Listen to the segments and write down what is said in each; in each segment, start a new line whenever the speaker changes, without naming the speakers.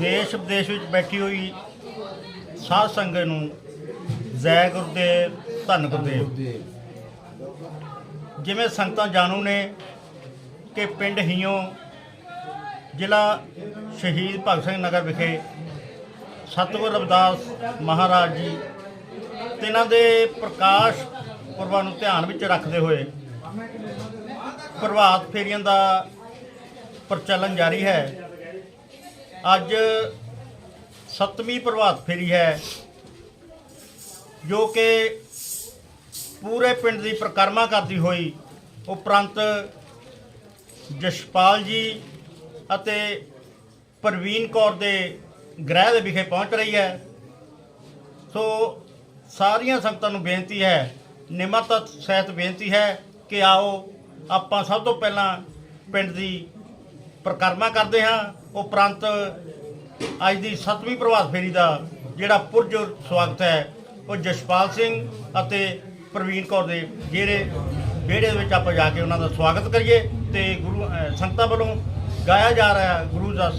ਦੇਸ਼ ਵਿਦੇਸ਼ ਵਿੱਚ ਬੈਠੀ ਹੋਈ ਸਾਧ ਸੰਗਤ ਨੂੰ ਜੈ ਗੁਰਦੇਵ ਧੰਨ ਗੁਰਦੇਵ। ਜਿਵੇਂ ਸੰਗਤਾਂ ਜਾਣੂ ਨੇ ਕਿ ਪਿੰਡ ਹੀਓ, ਜ਼ਿਲ੍ਹਾ ਸ਼ਹੀਦ ਭਗਤ ਸਿੰਘ ਨਗਰ ਵਿਖੇ ਸਤਿਗੁਰ ਰਵਿਦਾਸ ਮਹਾਰਾਜ ਜੀ ਤਿਨਾਂ ਦੇ ਪ੍ਰਕਾਸ਼ ਪੁਰਬਾਂ ਨੂੰ ਧਿਆਨ ਵਿੱਚ ਰੱਖਦੇ ਹੋਏ ਪ੍ਰਭਾਤ ਫੇਰੀਆਂ ਦਾ ਪ੍ਰਚਲਨ ਜਾਰੀ ਹੈ। ਅੱਜ ਸੱਤਵੀਂ ਪ੍ਰਭਾਤ ਫੇਰੀ ਹੈ, ਜੋ ਕਿ ਪੂਰੇ ਪਿੰਡ ਦੀ ਪ੍ਰਕਰਮਾ ਕਰਦੀ ਹੋਈ ਉਪਰੰਤ ਜਸ਼ਪਾਲ ਜੀ ਅਤੇ ਪ੍ਰਵੀਨ ਕੌਰ ਦੇ ਗ੍ਰਹਿ ਦੇ ਵਿਖੇ ਪਹੁੰਚ ਰਹੀ ਹੈ। ਸੋ ਸਾਰੀਆਂ ਸੰਗਤਾਂ ਨੂੰ ਬੇਨਤੀ ਹੈ, ਨਿਮਰਤਾ ਸਹਿਤ ਬੇਨਤੀ ਹੈ ਕਿ ਆਓ, ਆਪਾਂ ਸਭ ਤੋਂ ਪਹਿਲਾਂ ਪਿੰਡ ਦੀ ਪ੍ਰਕਰਮਾ ਕਰਦੇ ਹਾਂ ਉਪਰੰਤ ਅੱਜ ਦੀ 7ਵੀਂ ਪ੍ਰਭਾਤ ਫੇਰੀ ਦਾ ਜਿਹੜਾ ਪੁਰਜੋਰ ਸਵਾਗਤ ਹੈ, ਉਹ ਜਸ਼ਪਾਲ ਸਿੰਘ ਅਤੇ ਪ੍ਰਵੀਨ ਕੌਰ ਦੇ ਜਿਹੜੇ ਵਿਹੜੇ ਦੇ ਵਿੱਚ ਆਪਾਂ ਜਾ ਕੇ ਉਹਨਾਂ ਦਾ ਸਵਾਗਤ ਕਰੀਏ ਤੇ ਗੁਰੂ ਸੰਗਤਾਂ ਵੱਲੋਂ ਗਾਇਆ ਜਾ ਰਿਹਾ ਗੁਰੂ ਦਾ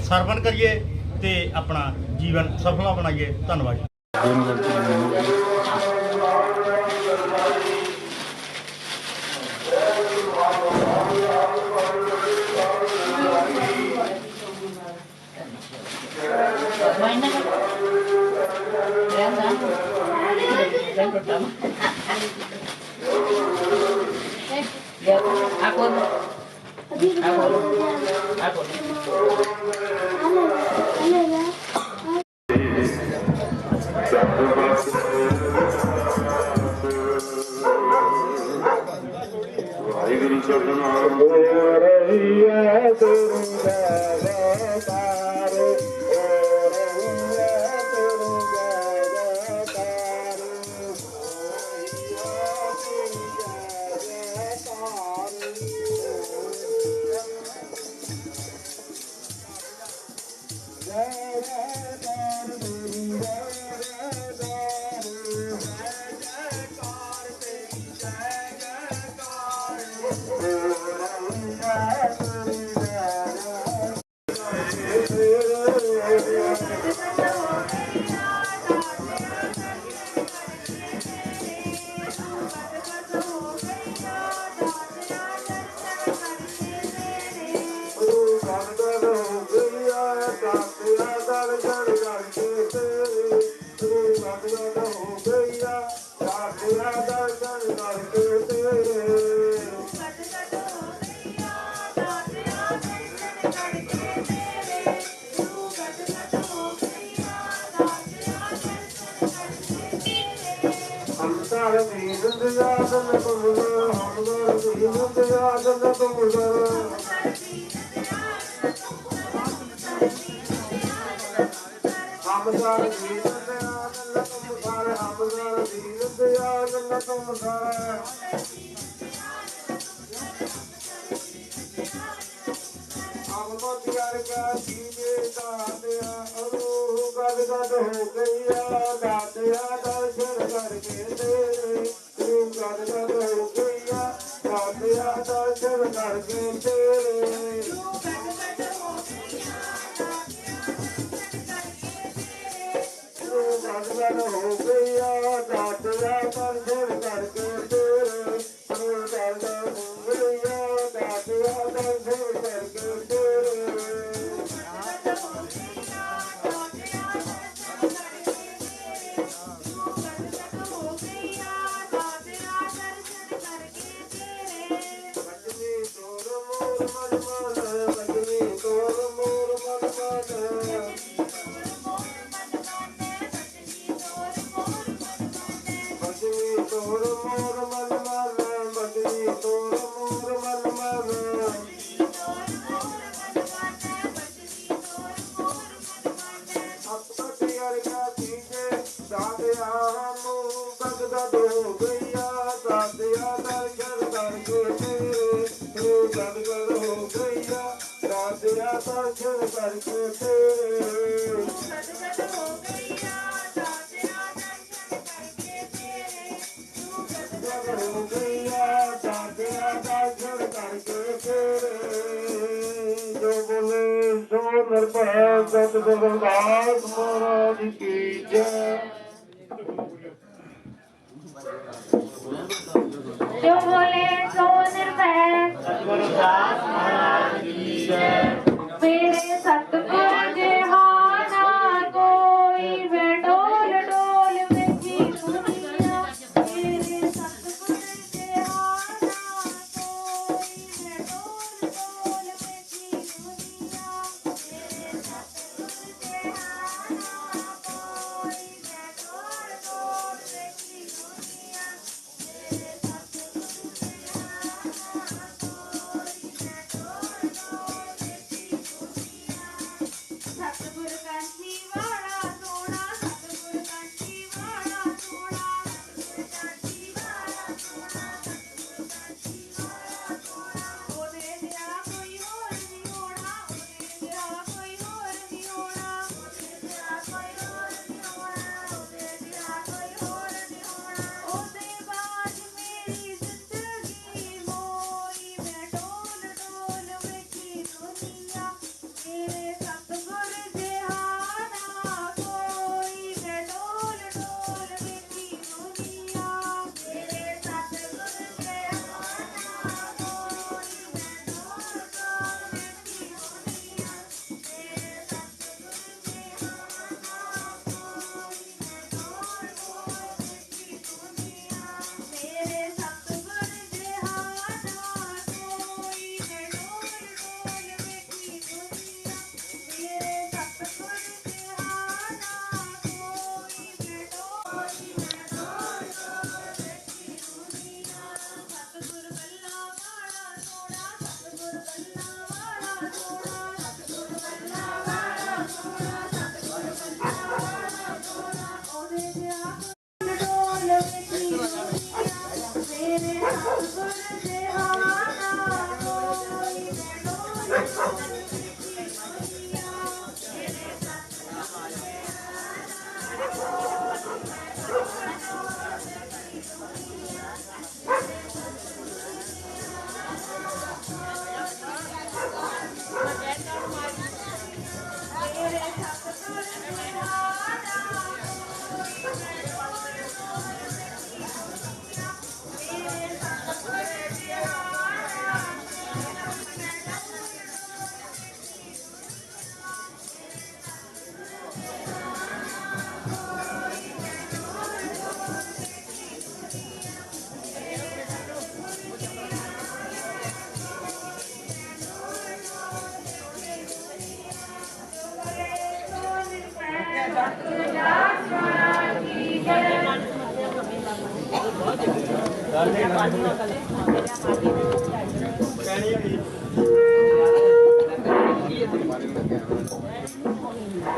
ਸਰਵਣ ਕਰੀਏ ਤੇ ਆਪਣਾ ਜੀਵਨ ਸਫਲਾ ਬਣਾਈਏ। ਧੰਨਵਾਦ
kali gitu. Eh, ya aku aku aku
Thank you. ਜੈ ਜੈ ਦਨ ਤੁਮਰ ਅਮਮਤਿਆਰ ਕਾ ਜੀਵੇ ਦਾਤਿਆ ਅਰੂ ਗਦ ਗਦ ਹੋ ਗਈਆ ਦਾਤਿਆ content. ਰਾਮੋ ਬਗਦਾ ਦੋ ਗਈਆ ਸਾਧਿਆ ਦਰਸ਼ਨ ਕਰਕੇ ਤੇਰੇ। ਹੋ ਬਗਦ ਹੋ ਗਈਆ ਸਾਧਿਆ ਦਰਸ਼ਨ ਕਰਕੇ ਤੇਰੇ। ਬਗਦ ਹੋ ਗਈਆ ਸਾਧਿਆ ਦਰਸ਼ਨ ਕਰਕੇ ਤੇਰੇ। ਤੂੰ ਬਗਦ ਹੋ ਗਈਆ ਸਾਧਿਆ ਦਰਸ਼ਨ ਕਰਕੇ ਤੇਰੇ। ਜੋ ਬੋਲੇ ਸੋ ਨਿਰਭੈ ਸਤ ਗੁਰਦਾਸ ਮਹਾਰਾਜ ਕੀ ਜੈ।
Yo voy a ir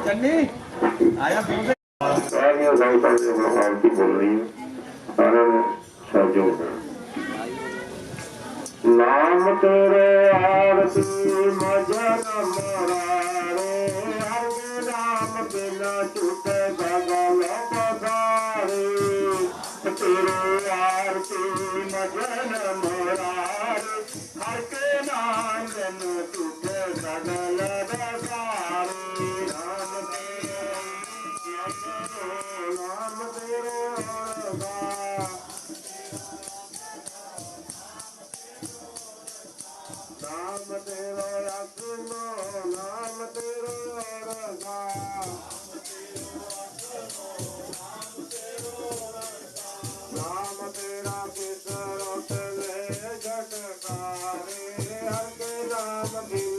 Channi, ਆਇਆ ਫੋਨ ਤੇ।
ਸਾਰੀਆਂ ਸੰਗਤਾਂ ਦੇ ਨਾਲ ਕੀ ਬੋਲ ਰਹੀ ਸਾਰਿਆਂ ਨੂੰ ਸਹਿਯੋਗ ਨਾਮ ਤੇਰੇ ਆਰਤੀ ਮਜਨ ਮਰਾ। टूट Mama Blue.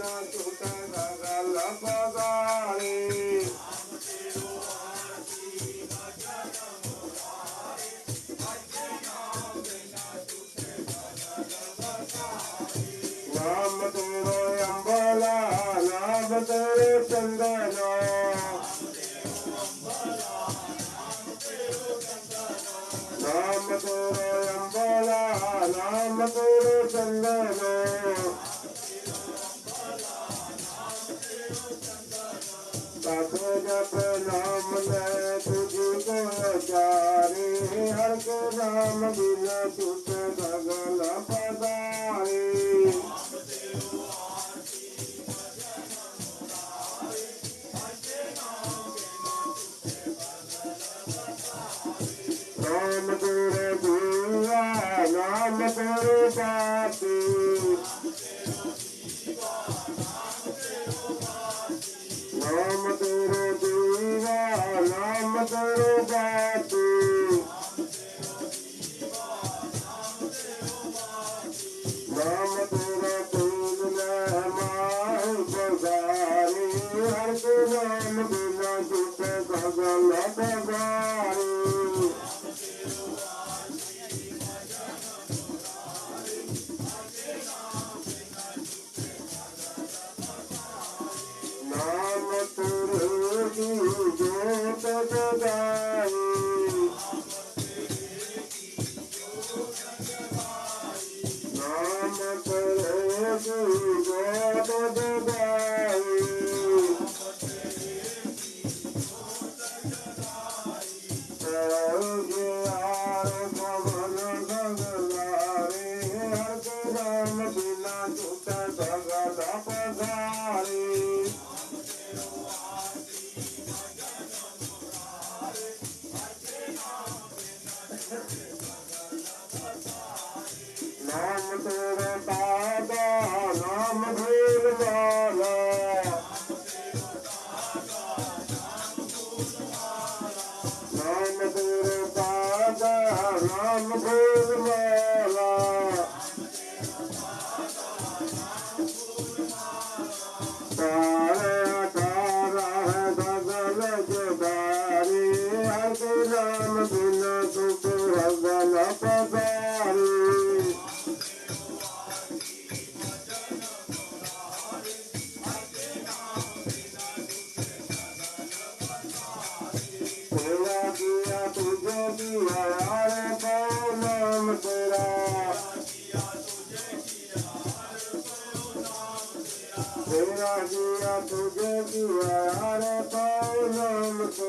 ਜਪ ਨਾਮ ਲੈ ਤੁਝ ਕੋ ਚਾਰੇ ਹਰ ਕੇ ਰਾਮ ਬਿਨ ਤੁਸ ਬਗਲ ਪਦਾਰੇ। দেব দেব तुझे किया यार कहो नाम तेरा तेरा किया तुझे किया यार कहो नाम तेरा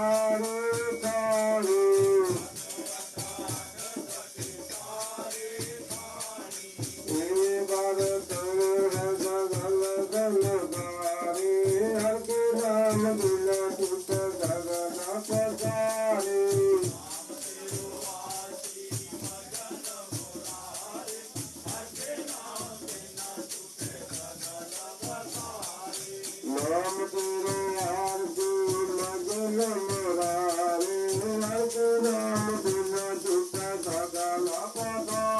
Música la la.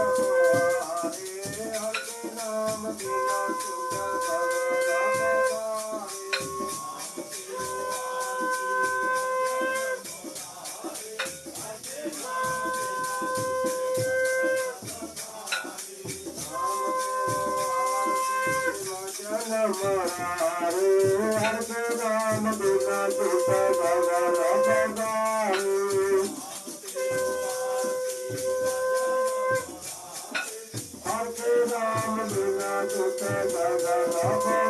Hare Hare Rama Hare Rama Hare Rama da
da da da